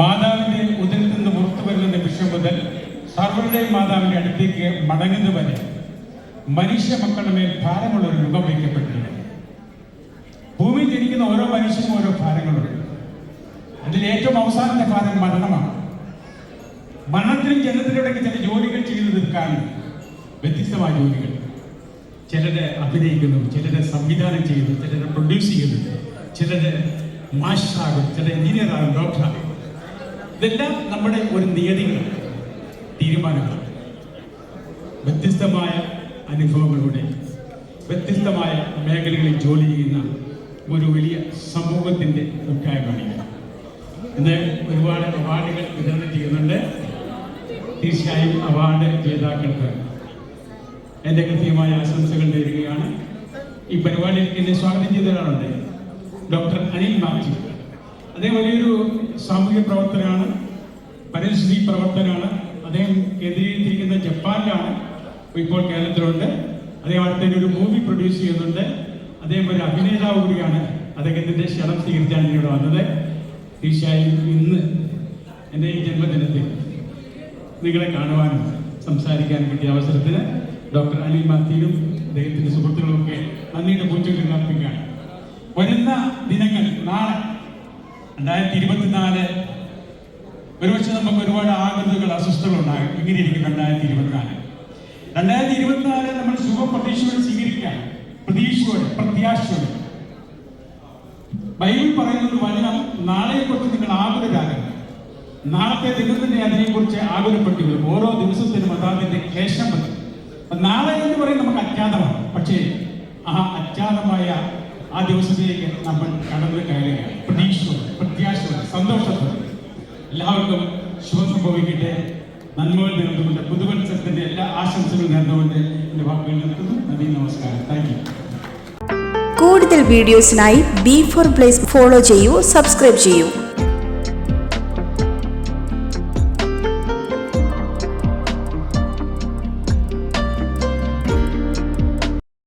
മാതാവിന്റെ ഉദരത്തിൽ നിന്ന് പുറത്തു വരുന്ന നിമിഷം മുതൽ സർവരുടെയും മാതാവിന്റെ അടുത്തേക്ക് മടങ്ങുന്നവരെ മനുഷ്യ മക്കളുടെ മേൽ ഭാരമുള്ള ഒരു രൂപം വയ്ക്കപ്പെട്ടിരുന്നു ഭൂമിയിൽ ജനിക്കുന്ന ഓരോ മനുഷ്യനും ഓരോ ഭാരങ്ങളുണ്ട്. അതിൽ ഏറ്റവും അവസാനത്തെ ഭാരം മരണമാണ്. മരണത്തിനും ജനത്തിനും ഇടയ്ക്ക് ചില ജോലികൾ ചെയ്തു തീർക്കാൻ വ്യത്യസ്തമായ ജോലികൾ. ചിലര് അഭിനയിക്കുന്നു ചിലരെ സംവിധാനം ചെയ്യുന്നു ചിലരെ പ്രൊഡ്യൂസ് ചെയ്യുന്നു ചിലര് മാസ്റ്ററാകും ചില എഞ്ചിനീയറാകും ഡോക്ടറാകും ഇതെല്ലാം നമ്മുടെ ഒരു നിയതികളാണ് തീരുമാനങ്ങളാണ്. വ്യത്യസ്തമായ അനുഭവങ്ങളുടെ വ്യത്യസ്തമായ മേഖലകളിൽ ജോലി ചെയ്യുന്ന ഒരു വലിയ സമൂഹത്തിന്റെ കൂട്ടായ്മയാണ് ഇന്ന് ഒരുപാട് അവാർഡുകൾ വിതരണം ചെയ്യുന്നുണ്ട്. തീർച്ചയായും അവാർഡ് ജേതാക്കൾക്ക് എന്റെ കൃത്യമായ ആശംസകൾ നേരുകയാണ്. ഈ പരിപാടിയിൽ എന്നെ സ്വാഗതം ചെയ്ത ഒരാളുണ്ട്. ഡോക്ടർ അനിൽ മാത്യു. അദ്ദേഹം വലിയൊരു സാമൂഹ്യ പ്രവർത്തകനാണ് പരിസ്ഥിതി പ്രവർത്തകനാണ് അദ്ദേഹം കേന്ദ്രീകരിച്ചിരിക്കുന്ന ജപ്പാനിലാണ് ഇപ്പോൾ കേരളത്തിലുണ്ട്. അദ്ദേഹം അടുത്തൊരു ഒരു മൂവി പ്രൊഡ്യൂസ് ചെയ്യുന്നുണ്ട്. അദ്ദേഹം ഒരു അഭിനേതാവ് കൂടിയാണ് അദ്ദേഹത്തിന്റെ ക്ഷണം സ്വീകരിച്ചാണ് ഇവിടെ വന്നത്. തീർച്ചയായും ഇന്ന് എന്റെ ഈ ജന്മദിനത്തിൽ നിങ്ങളെ കാണുവാനും സംസാരിക്കാനും കിട്ടിയ അവസരത്തിന് ഡോക്ടർ അനിൽ മാത്യുവും അദ്ദേഹത്തിന്റെ സുഹൃത്തുക്കളുമൊക്കെ നന്ദിയുടെ പൂച്ചകൾ അർപ്പിക്കുകയാണ് വരുന്ന ദിനങ്ങൾ നാളെ രണ്ടായിരത്തി ഇരുപത്തിനാല് ഒരുപക്ഷെ നമുക്ക് ഒരുപാട് ആകൃതകൾ അസ്വസ്ഥകൾ ഉണ്ടാകും. ഇങ്ങനെ ഇരിക്കും രണ്ടായിരത്തി ഇരുപത്തിനാല് രണ്ടായിരത്തി ഇരുപത്തിനാല് നമ്മൾ ശുഭപ്രതീക്ഷയോടെ സ്വീകരിക്കാം പ്രതീക്ഷയോടെ പ്രത്യാശയോടെ. ബൈബിൾ പറയുന്നത് വചനം കുറിച്ച് നിങ്ങൾ ആകുലരാകരുത് നാളത്തെ ദിനത്തിന്റെ അതിനെക്കുറിച്ച് വരും ഓരോ ദിവസത്തിനും അതാതിന്റെ ക്ലേശം പറ്റും നാളെ എന്ന് പറയും നമുക്ക് അജ്ഞാതമാണ്. പക്ഷേ ആ അജ്ഞാതമായ ആ ദിവസത്തിലേക്ക് നമ്മൾ കടന്നു കയറുകയാണ് പ്രതീക്ഷയോടെ പ്രത്യാശയോടെ സന്തോഷത്തോടെ എല്ലാവർക്കും ശുഭം സംഭവിക്കട്ടെ. നന്മകൾ നേർന്നുകൊണ്ട് പുതുവത്സരത്തിന്റെ എല്ലാ ആശംസകളും നേർന്നുകൊണ്ട് എന്റെ വാക്കുകൾ നിർത്തുന്നു നന്ദി നമസ്കാരം. താങ്ക് യു കൂടുതൽ വീഡിയോസിനായി ബി ഫോർ പ്ലേസ് ഫോളോ ചെയ്യൂ സബ്സ്ക്രൈബ് ചെയ്യൂ.